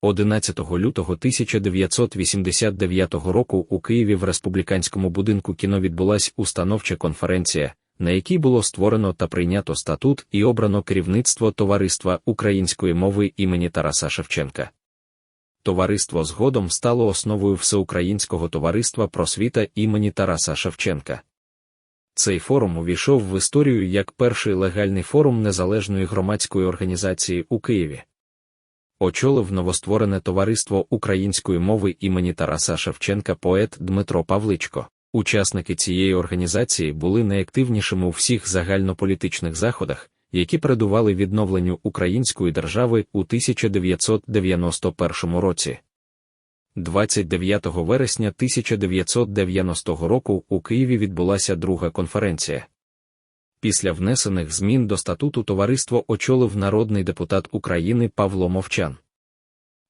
11 лютого 1989 року у Києві в республіканському будинку кіно відбулась установча конференція, на якій було створено та прийнято статут і обрано керівництво Товариства української мови імені Тараса Шевченка. Товариство згодом стало основою Всеукраїнського товариства просвіта імені Тараса Шевченка. Цей форум увійшов в історію як перший легальний форум незалежної громадської організації у Києві. Очолив новостворене товариство української мови імені Тараса Шевченка поет Дмитро Павличко. Учасники цієї організації були найактивнішими у всіх загальнополітичних заходах, які передували відновленню української держави у 1991 році. 29 вересня 1990 року у Києві відбулася друга конференція. Після внесених змін до статуту товариство очолив народний депутат України Павло Мовчан.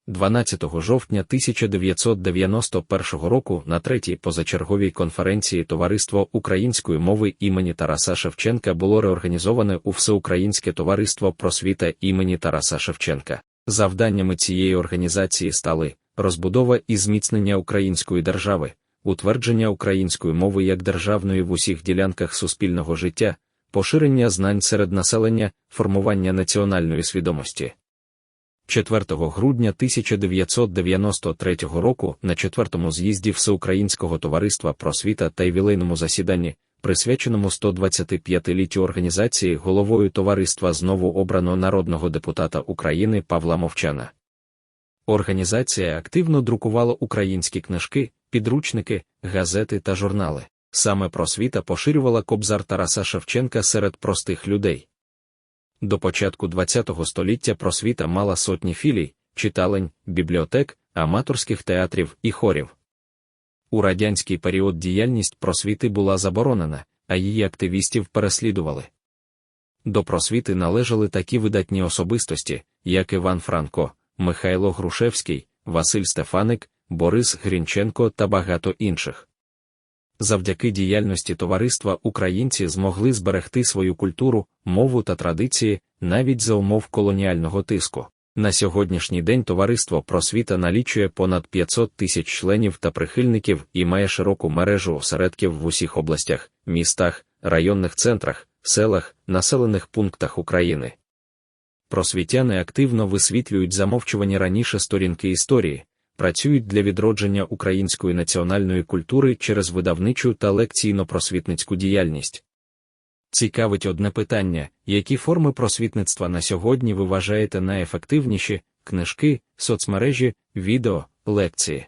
12 жовтня 1991 року на третій позачерговій конференції Товариство української мови імені Тараса Шевченка було реорганізоване у Всеукраїнське товариство просвіта імені Тараса Шевченка. Завданнями цієї організації стали розбудова і зміцнення української держави, утвердження української мови як державної в усіх ділянках суспільного життя, поширення знань серед населення, формування національної свідомості. 4 грудня 1993 року на четвертому з'їзді Всеукраїнського товариства просвіта та ювілейному засіданні, присвяченому 125-літтю організації головою товариства знову обрано народного депутата України Павла Мовчана. Організація активно друкувала українські книжки, підручники, газети та журнали. Саме просвіта поширювала кобзар Тараса Шевченка серед простих людей. До початку ХХ століття просвіта мала сотні філій, читалень, бібліотек, аматорських театрів і хорів. У радянський період діяльність просвіти була заборонена, а її активістів переслідували. До просвіти належали такі видатні особистості, як Іван Франко, Михайло Грушевський, Василь Стефаник, Борис Грінченко та багато інших. Завдяки діяльності товариства українці змогли зберегти свою культуру, мову та традиції навіть за умов колоніального тиску. На сьогоднішній день товариство просвіта налічує понад 500 тисяч членів та прихильників і має широку мережу осередків в усіх областях, містах, районних центрах, селах, населених пунктах України. Просвітяни активно висвітлюють замовчувані раніше сторінки історії, працюють для відродження української національної культури через видавничу та лекційно-просвітницьку діяльність. Цікавить одне питання, які форми просвітництва на сьогодні ви вважаєте найефективніші книжки, соцмережі, відео, лекції.